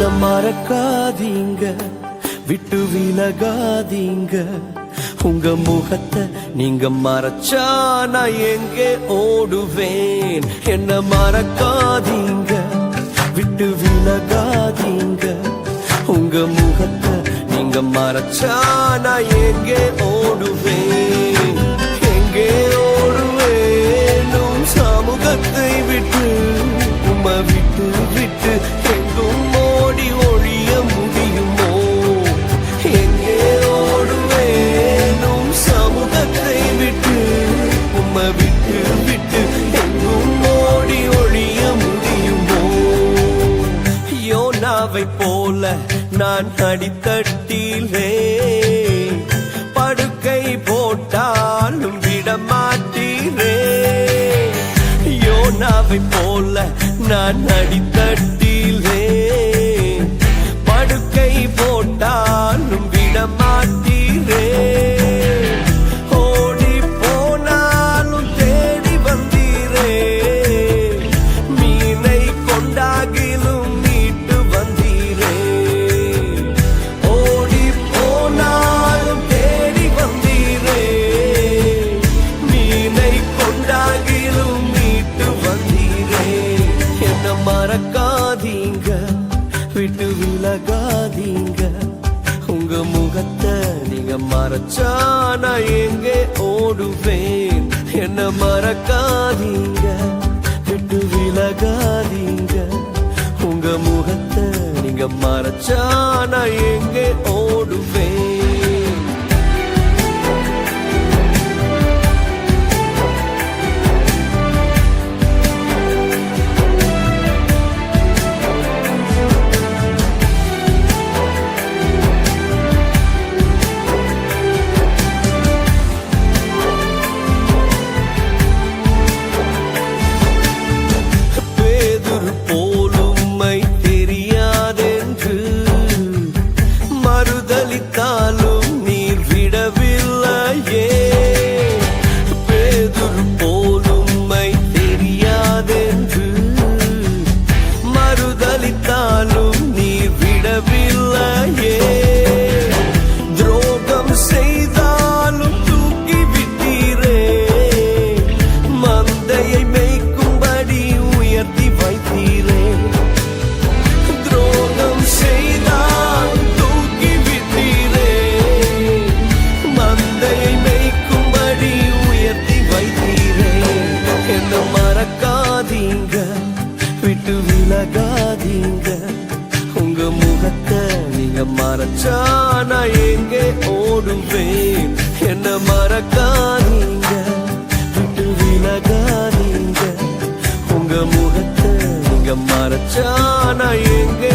என்ன மறக்காதீங்க விட்டு விலகாதீங்க. உங்க முகத்தை நீங்க மறைச்சா நான் எங்கே ஓடுவேன்? என்ன மறக்காதீங்க விட்டு விலகாதீங்க. உங்க முகத்தை நீங்க மறைச்சா நான் எங்கே ஓடுவேன்? எங்கே ஓடுவேன்? சமூகத்தை விட்டு உம்மை விட்டு விட்டு பறவை போல நான் அடித்தட்டிலே. படுக்கை போட்டாலும் விடமாட்டீரே. யோனாவை போல நான் அடித்தட்டி நீங்க மறைச்சா நான் எங்கே ஓடுவேன்? என்ன மறக்காதீங்க. விட்டு விலகாதீங்க. உங்க முகத்தை நீங்க மறைச்சா நான் எங்கே நீங்க உங்க முகத்தை நீங்க மறைச்சா நான் எங்கே ஓடுவேன்? என்ன மறக்கா நீங்க விட்டு விலகா நீங்க உங்க முகத்தை நீங்க மறைச்சா நான் எங்கே